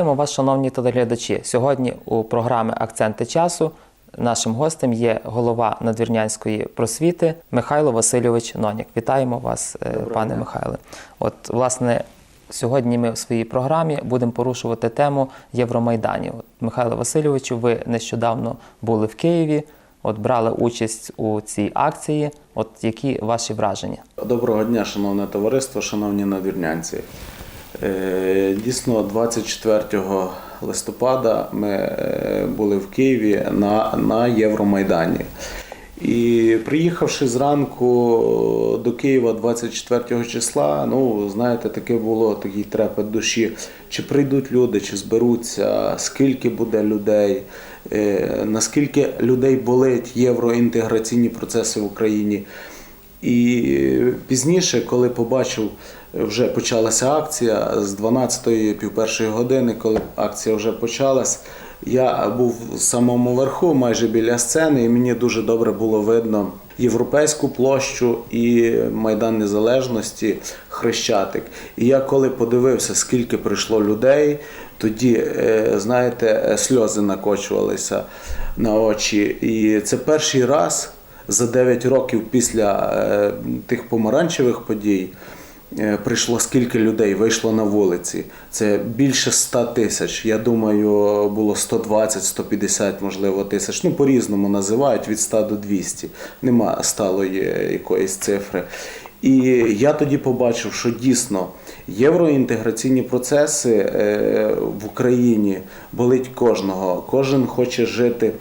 Вітаємо вас, шановні телеглядачі. Сьогодні у програми Акценти часу нашим гостем є голова надвірнянської просвіти Михайло Васильович Нонік. Вітаємо вас, е, пане Михайле. От, власне, сьогодні ми в своїй програмі будемо порушувати тему Євромайданів. От, Михайло Васильовичу, ви нещодавно були в Києві, от брали участь у цій акції. От які ваші враження? Доброго дня, шановне товариство, шановні надвірнянці. Е, Дійсно, 24 листопада ми е, були в Києві на, на Євромайдані. І приїхавши зранку до Києва 24 числа, ну знаєте, таке було такий трепет душі. Чи прийдуть люди, чи зберуться, скільки буде людей, е, наскільки людей болить євроінтеграційні процеси в Україні. І пізніше, коли побачив, вже почалася акція з 12-ї пів першої години, коли акція вже почалась, я був в самому верху, майже біля сцени, і мені дуже добре було видно європейську площу і Майдан Незалежності, Хрещатик. І я коли подивився, скільки прийшло людей, тоді, е, знаєте, сльози накочувалися на очі. І це перший раз за 9 років після е, тих помаранчевих подій прийшло скільки людей вийшло на вулиці. Це більше 100 тисяч. Я думаю, було 120-150, можливо, тисяч. Ну, по-різному називають від 100 до 200. Нема сталої якоїсь цифри. І я тоді побачив, що дійсно євроінтеграційні процеси е, в Україні болить кожного. Кожен хоче жити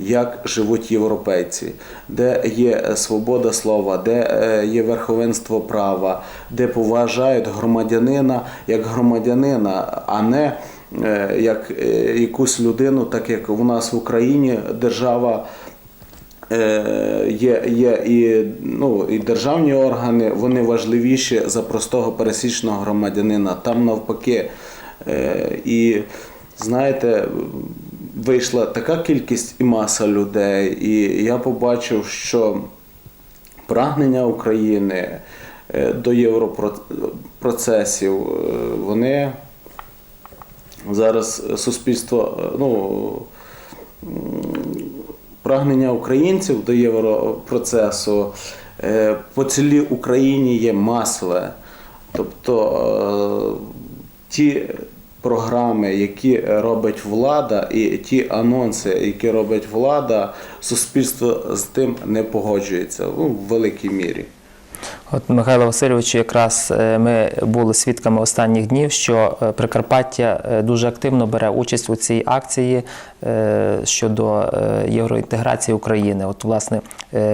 як живуть європейці, де є свобода слова, де е, є верховенство права, де поважають громадянина як громадянина, а не е, як е, якусь людину, так як у нас в Україні держава. Е, Є, є і, ну, і державні органи, вони важливіші за простого пересічного громадянина. Там навпаки. Е, І знаєте, вийшла така кількість і маса людей, і я побачив, що прагнення України е, до європроцесів, е, вони зараз суспільство, е, ну, прагнення українців до європроцесу по цілій Україні є масове. Тобто ті програми, які робить влада, і ті анонси, які робить влада, суспільство з тим не погоджується ну, в великій мірі. От Михайло Васильович, якраз е, ми були свідками останніх днів, що е, Прикарпаття е, дуже активно бере участь у цій акції щодо євроінтеграції України. От, власне,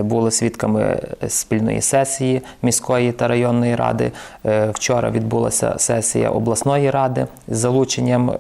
були свідками спільної сесії міської та районної ради. Вчора відбулася сесія обласної ради з залученням.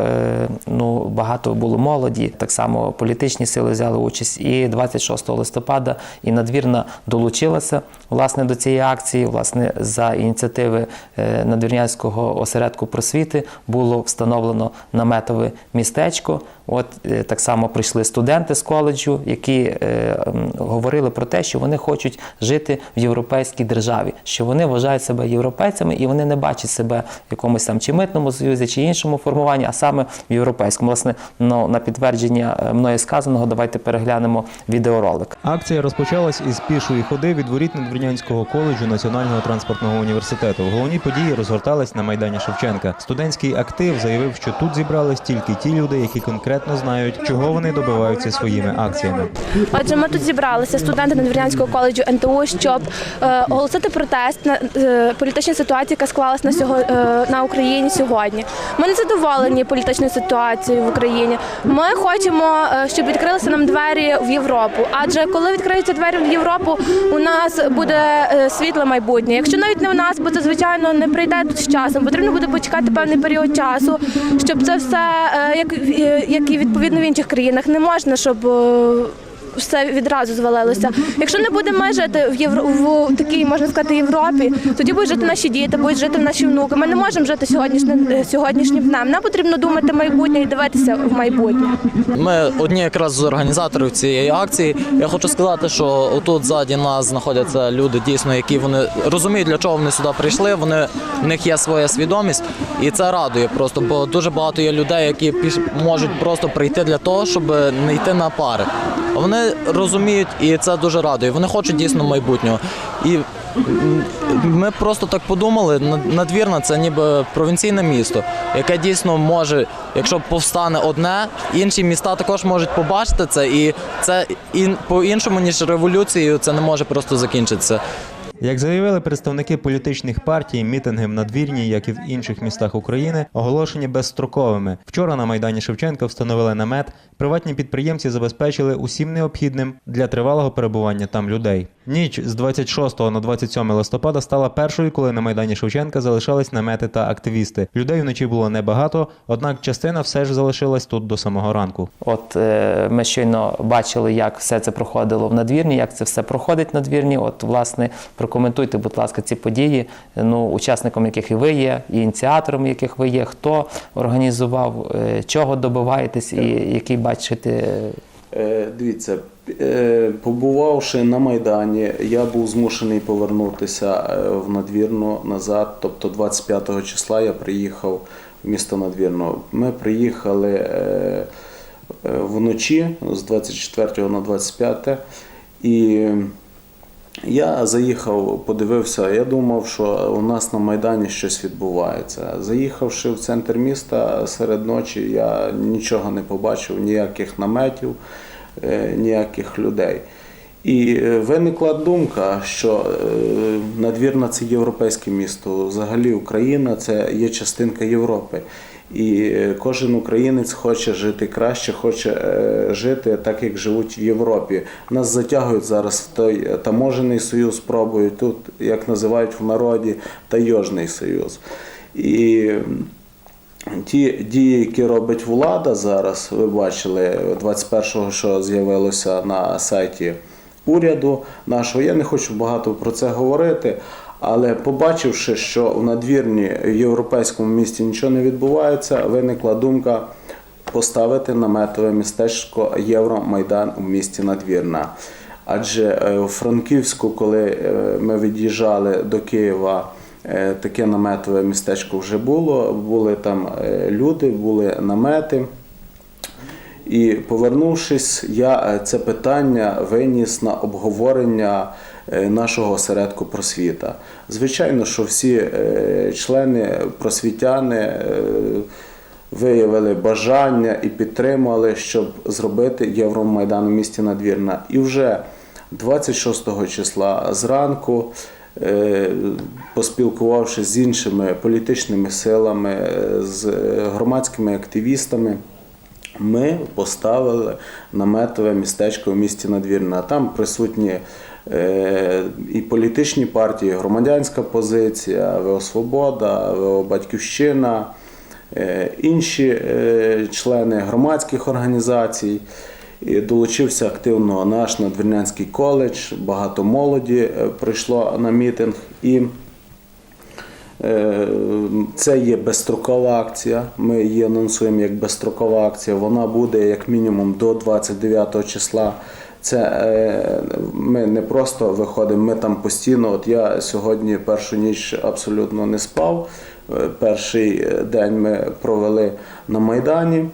Ну, багато було молоді. Так само політичні сили взяли участь. І 26 листопада і надвірна долучилася власне до цієї акції. Власне, за ініціативи е, надвірнянського осередку просвіти було встановлено наметове містечко. От е, так само прийшли студенти з коледжу, які е, говорили про те, що вони хочуть жити в європейській державі, що вони вважають себе європейцями і вони не бачать себе в якомусь там чи митному союзі, чи іншому формуванні, а саме в європейському. Власне, ну, на підтвердження е, мною сказаного, давайте переглянемо відеоролик. Акція розпочалась із пішої ходи від воріт Надвірнянського коледжу Національного транспортного університету. Головні події розгортались на майдані Шевченка. Студентський актив заявив, що тут зібрались тільки ті люди, які конкретно знають, чого вони добиваються своїми акціями. Отже, ми тут зібралися студенти Надвірнянського коледжу НТУ, щоб е, оголосити протест на е, політичній ситуації, яка склалась на сього е, на Україні сьогодні. Ми не задоволені політичною ситуацією в Україні. Ми хочемо, щоб відкрилися нам двері в Європу. Адже коли відкриються двері в Європу, у нас буде е, світле майбутнє. Якщо навіть не в нас, бо це звичайно не прийде тут з часом. Потрібно буде почекати певний період часу, щоб це все, як, як і відповідно в інших країнах, не можна, щоб. Все відразу звалилося. Якщо не будемо ми жити в євро в такій, можна сказати, Європі, тоді будуть жити наші діти, будуть жити наші внуки. Ми не можемо жити сьогоднішнім е, сьогоднішнім днем. Нам потрібно думати майбутнє і дивитися в майбутнє. Ми одні якраз з організаторів цієї акції. Я хочу сказати, що отут ззаді нас знаходяться люди, дійсно, які вони розуміють, для чого вони сюди прийшли. Вони в них є своя свідомість, і це радує просто. Бо дуже багато є людей, які можуть просто прийти для того, щоб не йти на пари. А Розуміють, і це дуже радує. Вони хочуть дійсно майбутнього. І ми просто так подумали, над- надвірна це ніби провінційне місто, яке дійсно може, якщо повстане одне, інші міста також можуть побачити це, і це по-іншому, ніж революцією, це не може просто закінчитися. Як заявили представники політичних партій, мітинги в надвірні, як і в інших містах України, оголошені безстроковими. Вчора на майдані Шевченка встановили намет. Приватні підприємці забезпечили усім необхідним для тривалого перебування там людей. Ніч з 26 на 27 листопада стала першою, коли на майдані Шевченка залишались намети та активісти. Людей вночі було небагато, однак частина все ж залишилась тут до самого ранку. От е, ми щойно бачили, як все це проходило в надвірні, як це все проходить надвірні. От, власне, прокоментуйте, будь ласка, ці події, ну, учасником яких і ви є, і ініціатором яких ви є, хто організував, е, чого добиваєтесь і який бачите. Е, Дивіться, е, побувавши на Майдані, я був змушений повернутися е, в надвірну назад. Тобто 25 числа я приїхав в місто Надвірно. Ми приїхали е, е, вночі з 24 на 25 і я заїхав, подивився. Я думав, що у нас на Майдані щось відбувається. Заїхавши в центр міста серед ночі, я нічого не побачив, ніяких наметів, е, ніяких людей. І е, виникла думка, що е, надвірна це європейське місто. Взагалі Україна це є частинка Європи. І е, кожен українець хоче жити краще, хоче е, жити так, як живуть в Європі. Нас затягують зараз в той таможений союз, пробують тут, як називають в народі, тайожний союз. І Ті дії, які робить влада зараз, ви бачили 21-го, що з'явилося на сайті уряду нашого. Я не хочу багато про це говорити, але побачивши, що в надвірні в європейському місті нічого не відбувається, виникла думка поставити наметове містечко Євромайдан у місті Надвірна. Адже е, у Франківську, коли е, ми від'їжджали до Києва, е, таке наметове містечко вже було. Були там люди, були намети. І повернувшись, я це питання виніс на обговорення нашого осередку просвіта. Звичайно, що всі е, члени просвітяни е, виявили бажання і підтримали, щоб зробити Євромайдан у місті Надвірна. І вже 26 числа зранку, е, поспілкувавшись з іншими політичними силами, е, з е, громадськими активістами. Ми поставили наметове містечко в місті Надвірна. Там присутні е, і політичні партії, громадянська позиція, ВО Свобода, ВО Батьківщина, е, інші е, члени громадських організацій. І долучився активно наш надвірнянський коледж, багато молоді е, прийшло на мітинг. І Е, Це є безстрокова акція. Ми її анонсуємо як безстрокова акція. Вона буде як мінімум до 29 числа. Це е, ми не просто виходимо, ми там постійно. От я сьогодні першу ніч абсолютно не спав. Е, Перший день ми провели на Майдані.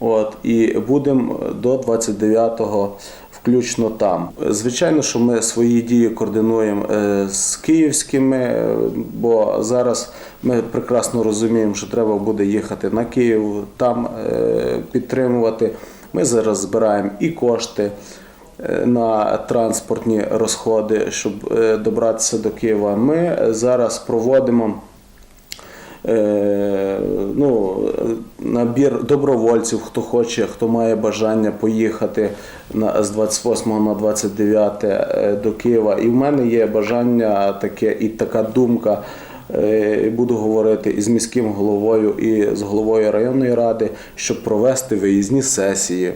От, і будемо до 29-го включно там. Звичайно, що ми свої дії координуємо е, з київськими, бо зараз ми прекрасно розуміємо, що треба буде їхати на Київ, там підтримувати. Ми зараз збираємо і кошти е, на транспортні розходи, щоб е, добратися до Києва. Ми зараз проводимо. Е, ну, набір добровольців, хто хоче, хто має бажання поїхати на, з 28 на 29 е, до Києва. І в мене є бажання таке і така думка. Е, Буду говорити і з міським головою, і з головою районної ради, щоб провести виїзні сесії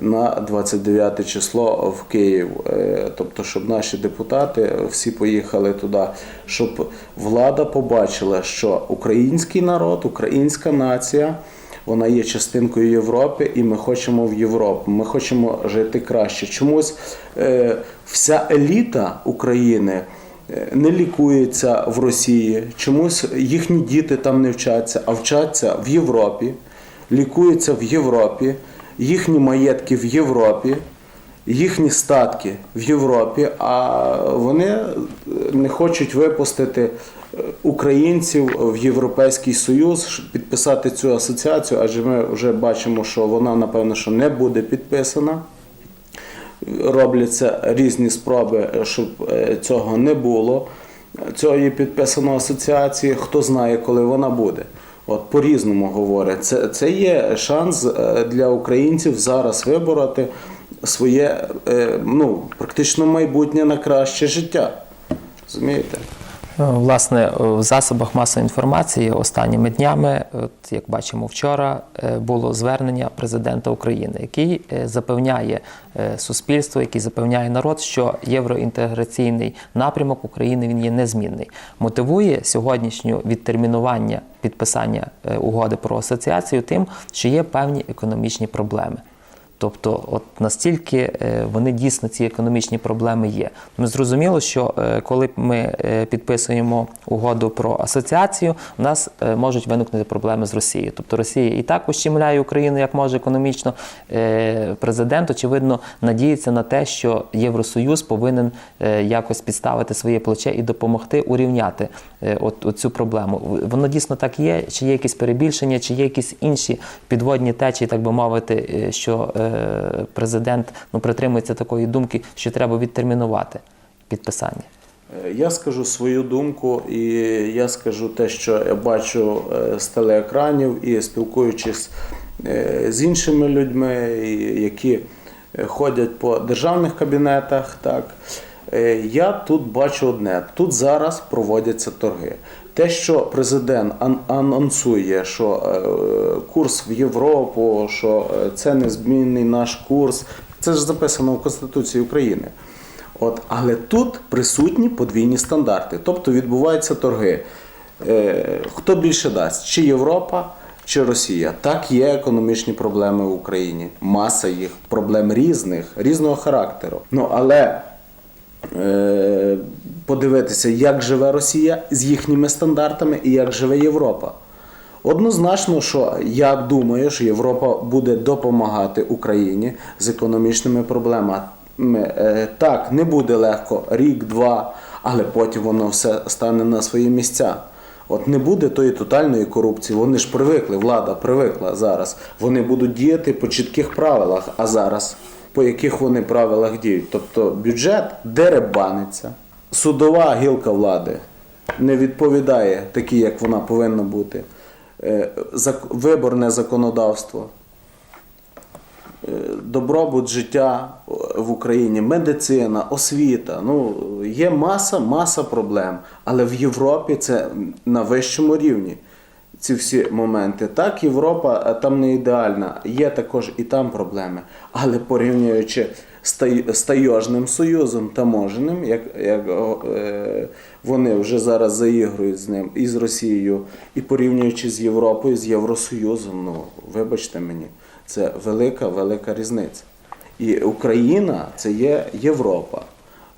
на 29 число в Київ. Е, Тобто, щоб наші депутати всі поїхали туди, щоб влада побачила, що український народ, українська нація. Вона є частинкою Європи, і ми хочемо в Європу. Ми хочемо жити краще. Чомусь е, вся еліта України не лікується в Росії. Чомусь їхні діти там не вчаться, а вчаться в Європі, лікуються в Європі, їхні маєтки в Європі, їхні статки в Європі, а вони е, не хочуть випустити е, українців в Європейський Союз, підписати цю асоціацію, адже ми вже бачимо, що вона напевно що не буде підписана. Робляться різні спроби, щоб е, цього не було. Цього підписаної асоціації, хто знає, коли вона буде. От по-різному говорять. Це, це є шанс е, для українців зараз вибороти своє е, ну, практично майбутнє на краще життя. Розумієте? Е, Власне, в засобах масової інформації останніми днями, от як бачимо вчора, е, було звернення президента України, який е, запевняє е, суспільство, який запевняє народ, що євроінтеграційний напрямок України він є незмінний. Мотивує сьогоднішнє відтермінування підписання е, угоди про асоціацію тим, що є певні економічні проблеми. Тобто, от настільки е, вони дійсно ці економічні проблеми є. Ми зрозуміло, що е, коли ми е, підписуємо угоду про асоціацію, у нас можуть виникнути проблеми з Росією. Тобто Росія і так ущемляє Україну як може економічно. Президент, очевидно, надіється на те, що Євросоюз повинен якось підставити своє плече і допомогти урівняти от, от цю проблему. Воно дійсно так є, чи є якісь перебільшення, чи є якісь інші підводні течії, так би мовити, що президент ну, притримується такої думки, що треба відтермінувати підписання. Е, Я скажу свою думку, і я скажу те, що я бачу е, з телеекранів і спілкуючись е, з іншими людьми, які ходять по державних кабінетах. Так. Я тут бачу одне: тут зараз проводяться торги. Те, що президент анонсує, що е, курс в Європу, що е, це незмінний наш курс, це ж записано в Конституції України. От, але тут присутні подвійні стандарти, тобто відбуваються торги. Е, хто більше дасть? Чи Європа, чи Росія? Так, є економічні проблеми в Україні. Маса їх, проблем різних, різного характеру. Ну але е, подивитися, як живе Росія з їхніми стандартами і як живе Європа. Однозначно, що я думаю, що Європа буде допомагати Україні з економічними проблемами. Е, Так, не буде легко рік-два, але потім воно все стане на свої місця. От не буде тої тотальної корупції. Вони ж привикли, влада привикла зараз. Вони будуть діяти по чітких правилах, а зараз по яких вони правилах діють. Тобто бюджет деребаниться, судова гілка влади не відповідає такій, як вона повинна бути. Е, Виборне законодавство, е, добробут життя в Україні, медицина, освіта. Ну, є маса, маса проблем. Але в Європі це на вищому рівні. Ці всі моменти. Так, Європа е, там не ідеальна, є також і там проблеми. Але порівнюючи з Тай- Тайожним Союзом таможеним, як, як е, вони вже зараз заігрують з ним і з Росією, і порівнюючи з Європою, з Євросоюзом, ну вибачте мені, це велика, велика різниця. І Україна це є Європа.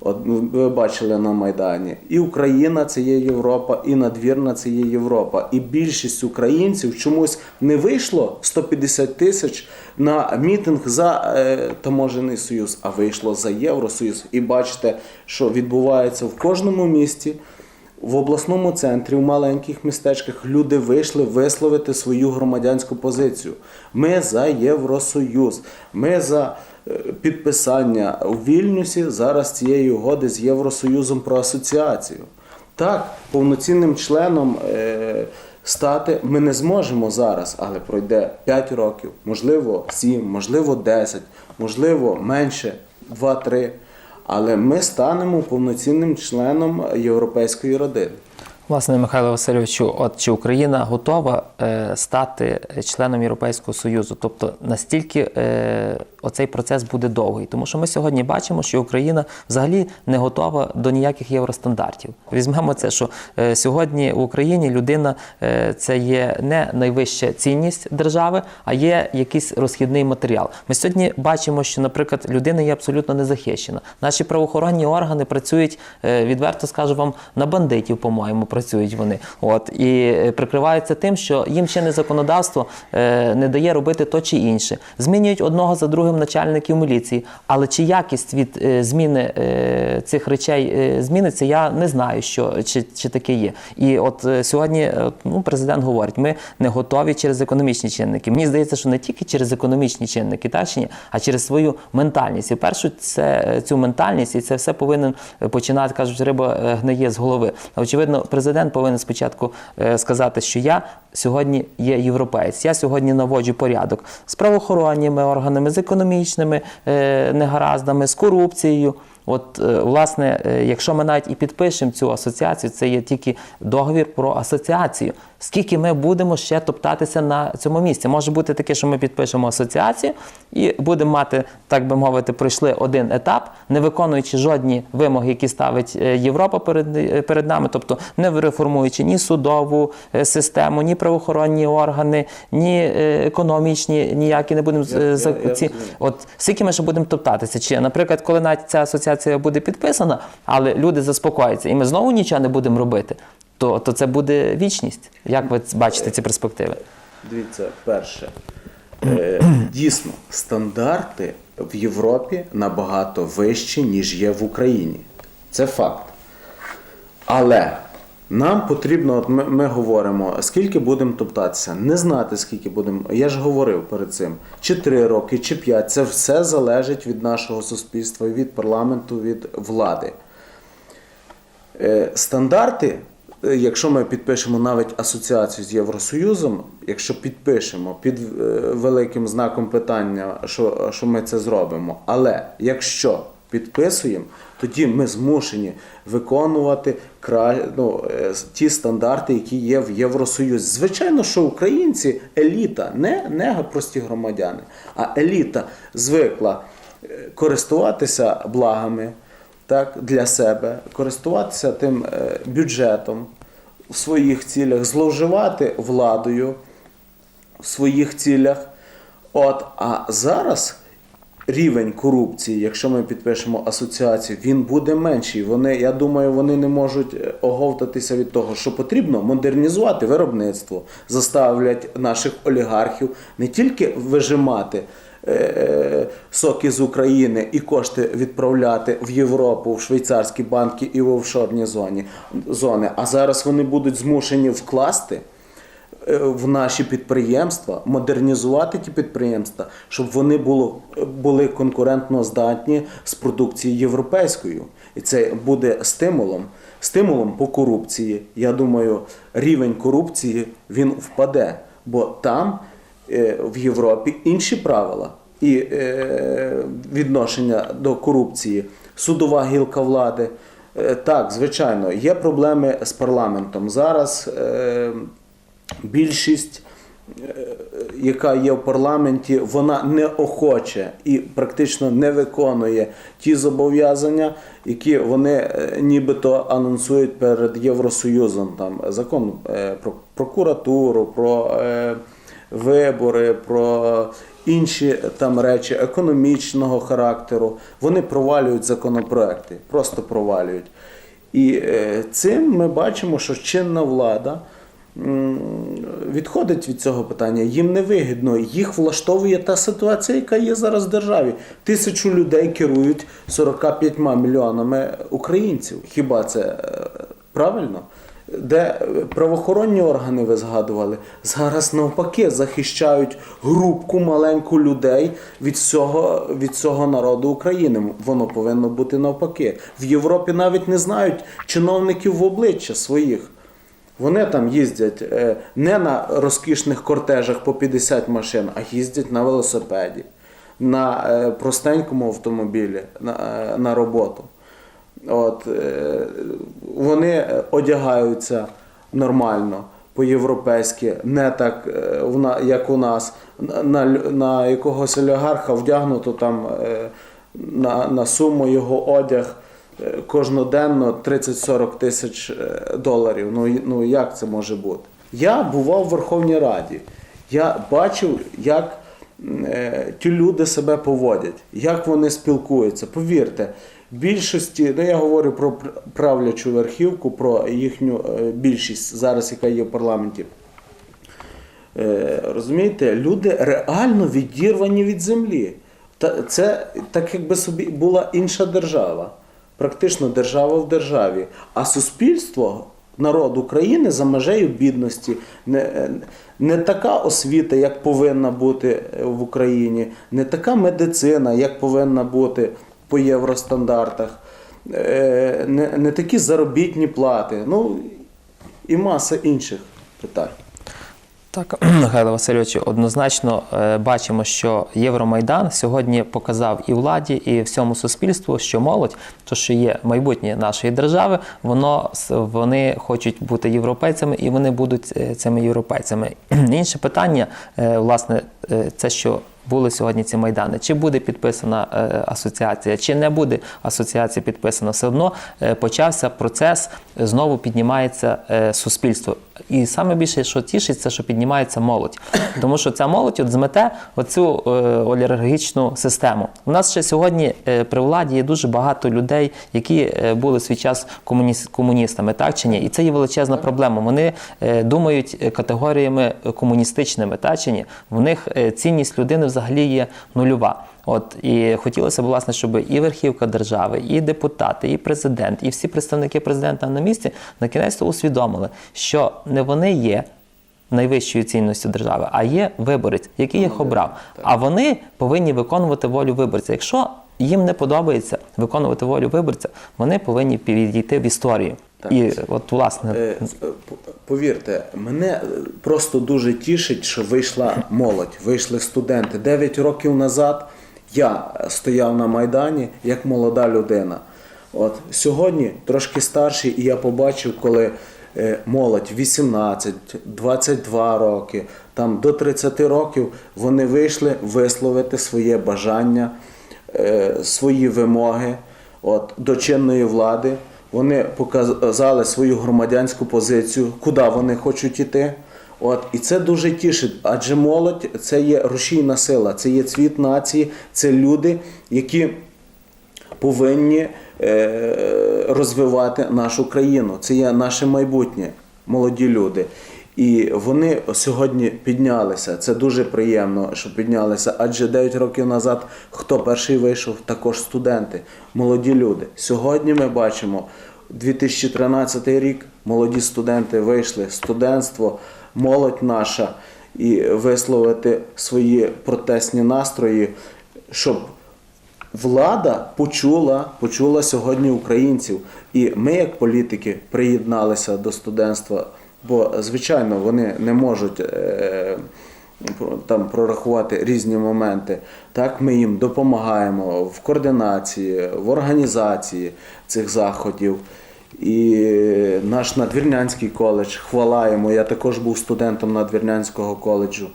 Ви бачили на Майдані. І Україна це є Європа, і надвірна це є Європа. І більшість українців чомусь не вийшло 150 тисяч на мітинг за е, таможений союз, а вийшло за Євросоюз. І бачите, що відбувається в кожному місті. В обласному центрі, в маленьких містечках люди вийшли висловити свою громадянську позицію. Ми за Євросоюз, ми за підписання у Вільнюсі зараз цієї угоди з Євросоюзом про асоціацію. Так, повноцінним членом е, стати ми не зможемо зараз, але пройде 5 років, можливо 7, можливо 10, можливо менше 2-3. Але ми станемо повноцінним членом європейської родини. Власне, Михайло Васильовичу, от чи Україна готова е, стати членом Європейського Союзу? Тобто настільки е, оцей процес буде довгий. Тому що ми сьогодні бачимо, що Україна взагалі не готова до ніяких євростандартів. Візьмемо це, що е, сьогодні в Україні людина е, це є не найвища цінність держави, а є якийсь розхідний матеріал. Ми сьогодні бачимо, що, наприклад, людина є абсолютно незахищена. Наші правоохоронні органи працюють, е, відверто скажу вам, на бандитів, по-моєму, працюють вони. От і е, прикриваються тим, що їм ще не законодавство е, не дає робити то чи інше. Змінюють одного за другим начальників міліції. Але чи якість від е, зміни е, цих речей е, зміниться, я не знаю, що чи, чи таке є. І от е, сьогодні е, ну, президент говорить, ми не готові через економічні чинники. Мені здається, що не тільки через економічні чинники, та чи ні, а через свою ментальність. І першу це е, цю ментальність, і це все повинен починати, кажуть, риба гниє з голови. Очевидно, президент повинен спочатку е, сказати, що я сьогодні є європеєць. Я сьогодні наводжу порядок з правоохоронними органами, з економічними е, негараздами, з корупцією. От, е, власне, якщо ми навіть і підпишемо цю асоціацію, це є тільки договір про асоціацію. Скільки ми будемо ще топтатися на цьому місці? Може бути таке, що ми підпишемо асоціацію і будемо мати, так би мовити, пройшли один етап, не виконуючи жодні вимоги, які ставить е, Європа перед, е, перед нами, тобто не реформуючи ні судову е, систему, ні правоохоронні органи, ні економічні, ніякі не будемо Я- за я- я ці. розумію. От скільки ми ще будемо топтатися? Чи, наприклад, коли навіть ця асоціація буде підписана, але люди заспокояться, і ми знову нічого не будемо робити, то, то це буде вічність. Як ви бачите ці перспективи? Дивіться, перше. Е, дійсно, стандарти в Європі набагато вищі, ніж є в Україні. Це факт. Але нам потрібно, от ми, ми говоримо, скільки будемо топтатися. Не знати, скільки будемо. Я ж говорив перед цим, чи 3 роки, чи 5. Це все залежить від нашого суспільства, від парламенту, від влади. Е, Стандарти, якщо ми підпишемо навіть асоціацію з Євросоюзом, якщо підпишемо під е, великим знаком питання, що, що ми це зробимо, але якщо підписуємо, тоді ми змушені виконувати ну, е, ті стандарти, які є в Євросоюзі. Звичайно, що українці еліта, не, не прості громадяни, а еліта звикла е, користуватися благами так, для себе, користуватися тим е, бюджетом в своїх цілях, зловживати владою в своїх цілях. От, а зараз рівень корупції, якщо ми підпишемо асоціацію, він буде менший. Вони, я думаю, вони не можуть е, оговтатися від того, що потрібно модернізувати виробництво, заставлять наших олігархів не тільки вижимати. Е, Соки з України і кошти відправляти в Європу, в швейцарські банки і в офшорні зоні, зони. А зараз вони будуть змушені вкласти е, в наші підприємства, модернізувати ті підприємства, щоб вони було, були конкурентно здатні з продукцією європейською. І це буде стимулом. Стимулом по корупції. Я думаю, рівень корупції він впаде, бо там е, в Європі інші правила і е, відношення до корупції, судова гілка влади. Е, Так, звичайно, є проблеми з парламентом. Зараз е, більшість, е, яка є в парламенті, вона неохоче і практично не виконує ті зобов'язання, які вони е, нібито анонсують перед Євросоюзом. Там закон е, про прокуратуру, про е, вибори, про інші там речі економічного характеру. Вони провалюють законопроекти, просто провалюють. І е, цим ми бачимо, що чинна влада відходить від цього питання. Їм не вигідно. Їх влаштовує та ситуація, яка є зараз в державі. Тисячу людей керують 45 мільйонами українців. Хіба це е, правильно? Де правоохоронні органи ви згадували, зараз навпаки захищають групку маленьку людей від всього, від всього народу України. Воно повинно бути навпаки. В Європі навіть не знають чиновників в обличчя своїх. Вони там їздять е, не на розкішних кортежах по 50 машин, а їздять на велосипеді, на е, простенькому автомобілі на, е, на роботу. От, е, вони одягаються нормально, по-європейськи, не так, е, як у нас. На, на, якогось олігарха вдягнуто там е, на, на суму його одяг кожноденно 30-40 тисяч доларів. Ну, ну як це може бути? Я бував в Верховній Раді. Я бачив, як ті люди себе поводять, як вони спілкуються. Повірте, більшості, ну я говорю про правлячу верхівку, про їхню е, більшість зараз, яка є в парламенті. Е, розумієте, люди реально відірвані від землі. Це так, якби собі була інша держава, практично держава в державі. А суспільство, народ України за межею бідності, не, не така освіта, як повинна бути в Україні, не така медицина, як повинна бути по євростандартах, е, не, не такі заробітні плати. Ну і маса інших питань. Так, Михайло Васильович, однозначно е, бачимо, що Євромайдан сьогодні показав і владі, і всьому суспільству, що молодь, то що є майбутнє нашої держави, воно вони хочуть бути європейцями і вони будуть е, цими європейцями. Інше питання, власне, це що. Були сьогодні ці майдани. Чи буде підписана е, асоціація, чи не буде асоціація підписана, все одно е, почався процес, знову піднімається е, суспільство. І саме більше, що тішиться, що піднімається молодь. Тому що ця молодь от змете оцю е, олігархічну систему. У нас ще сьогодні е, при владі є дуже багато людей, які е, були в свій час комуніс- комуністами, так чи ні? І це є величезна проблема. Вони е, думають е, категоріями е, комуністичними, так чи ні? В них е, цінність людини взагалі є нульова. От і хотілося б, власне, щоб і верхівка держави, і депутати, і президент, і всі представники президента на місці на кінець усвідомили, що не вони є найвищою цінністю держави, а є виборець, який їх обрав. А вони повинні виконувати волю виборця. Якщо їм не подобається виконувати волю виборця, вони повинні підійти в історію. Так. І от власне Е, Повірте, мене е, просто дуже тішить, що вийшла молодь, вийшли студенти. Дев'ять років назад я стояв на Майдані як молода людина. От сьогодні трошки старший, і я побачив, коли е, молодь 18, 22 роки, там до 30 років вони вийшли висловити своє бажання, е, свої вимоги от, до чинної влади. Вони показали свою громадянську позицію, куди вони хочуть іти. От, і це дуже тішить, адже молодь це є рушійна сила, це є цвіт нації, це люди, які повинні е, розвивати нашу країну. Це є наше майбутнє, молоді люди. І вони сьогодні піднялися. Це дуже приємно, що піднялися. Адже 9 років назад хто перший вийшов, також студенти, молоді люди. Сьогодні ми бачимо 2013 рік. Молоді студенти вийшли, студентство, молодь наша, і висловити свої протестні настрої, щоб влада почула, почула сьогодні українців. І ми, як політики, приєдналися до студентства, бо, звичайно, вони не можуть. Е- там прорахувати різні моменти. Так, ми їм допомагаємо в координації, в організації цих заходів. І наш надвірнянський коледж, хвала йому, я також був студентом надвірнянського коледжу.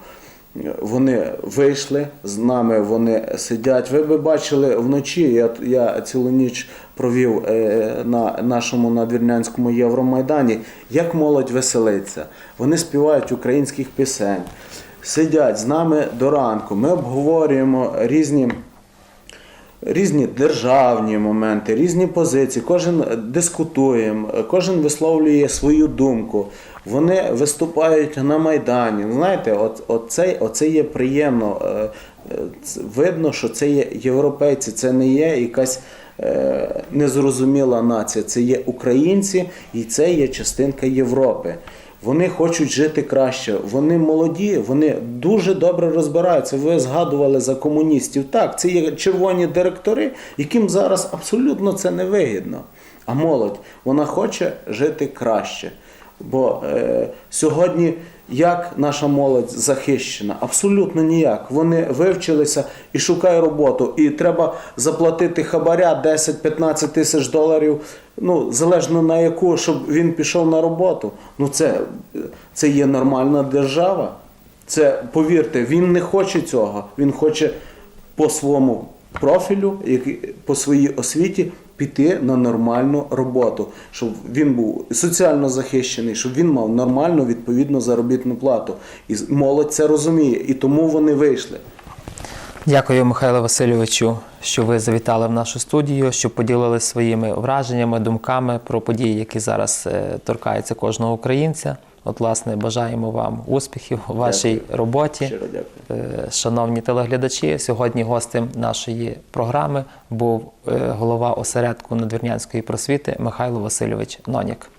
Вони вийшли з нами, вони сидять. Ви би бачили вночі. Я, я цілу ніч провів е, на нашому надвірнянському Євромайдані. Як молодь веселиться. Вони співають українських пісень, сидять з нами до ранку. Ми обговорюємо різні різні державні моменти, різні позиції. Кожен дискутує, кожен висловлює свою думку. Вони виступають на Майдані. Знаєте, от, оце, оце є приємно. Е, е, Видно, що це є європейці, це не є якась е, незрозуміла нація. Це є українці і це є частинка Європи. Вони хочуть жити краще. Вони молоді, вони дуже добре розбираються. Ви згадували за комуністів. Так, це є червоні директори, яким зараз абсолютно це не вигідно. А молодь вона хоче жити краще. Бо е, сьогодні Як наша молодь захищена? Абсолютно ніяк. Вони вивчилися і шукають роботу. І треба заплатити хабаря 10-15 тисяч доларів, ну, залежно на яку, щоб він пішов на роботу. Ну, це, це є нормальна держава. Це, повірте, він не хоче цього. Він хоче по своєму профілю, по своїй освіті піти на нормальну роботу, щоб він був соціально захищений, щоб він мав нормальну відповідну заробітну плату. І молодь це розуміє, і тому вони вийшли. Дякую, Михайло Васильовичу, що ви завітали в нашу студію, що поділилися своїми враженнями, думками про події, які зараз е, торкаються кожного українця. От, власне, бажаємо вам успіхів у вашій Дякую. роботі. Щиро дякую. Е, Шановні телеглядачі, сьогодні гостем нашої програми був е, голова осередку надвірнянської просвіти Михайло Васильович Нонік.